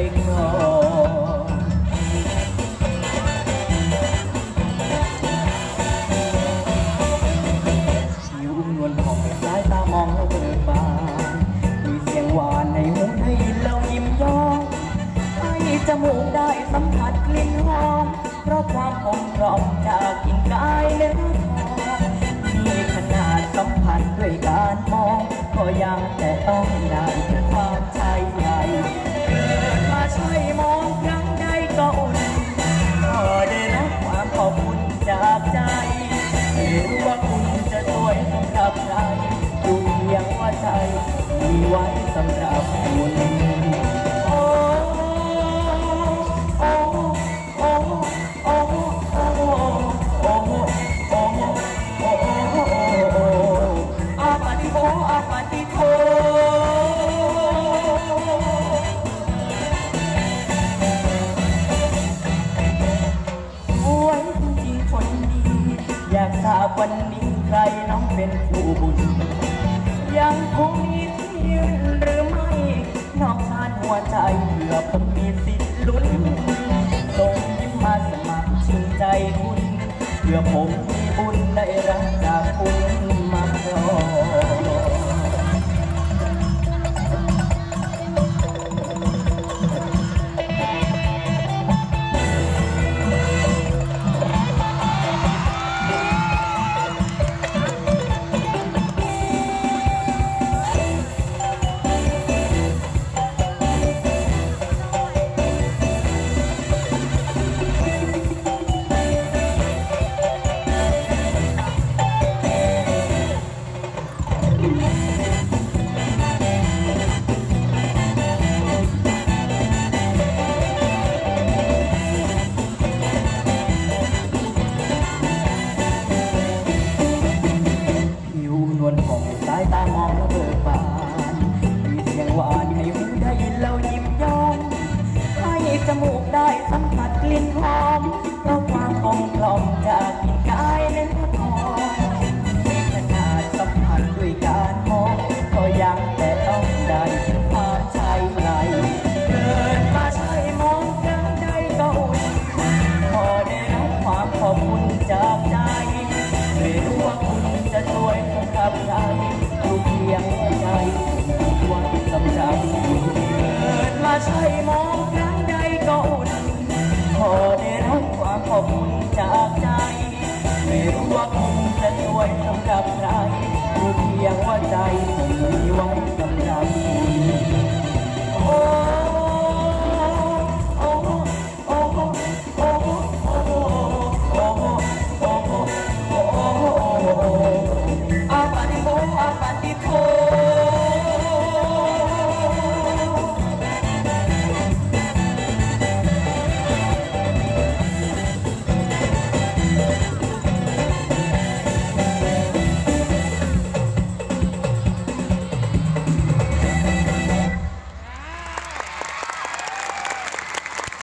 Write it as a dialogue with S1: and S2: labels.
S1: ไปงออยู่นวลของสายตามองเบิกบานมีเสียงหวานในหูได้ยินแล้วยิ้มย้อมให้จมูกได้สัมผัสกลิ่นหอมเพราะความอมกล่อมจากกินกายเนื้อทองมีขนาดสัมผัสด้วยการมอง ก็ยังแต่ต้องได้ มีไว้สำหรับคุณโอ้โอ้ โอ้ โอ้ โอ้ โอ้ โอ้ โอ้ โอ้ โอ้อาปาติโออาปาติโทสวยจริงๆคนอยากทราบวันนี้ใครน้องเป็นผู้บุญ คงมีที่ยืนหรือไม่นอกชาญหัวใจเพื่อผมมีสิทธิ์ลุ้นส่งยิ้มมาสมัครชิงใจคุณเพื่อผมมีบุญได้รักจากคุณ ไม่รู้ว่าคุณจะช่วยผมกับใครดูเพียงหัวใจไว้สำหรับคุณเกิดมาใช่มองครั้งใดก็อุ่นพอได้รับความขอบคุณจากใจ ไม่รู้ว่าคุณจะช่วยสำหรับใคร happy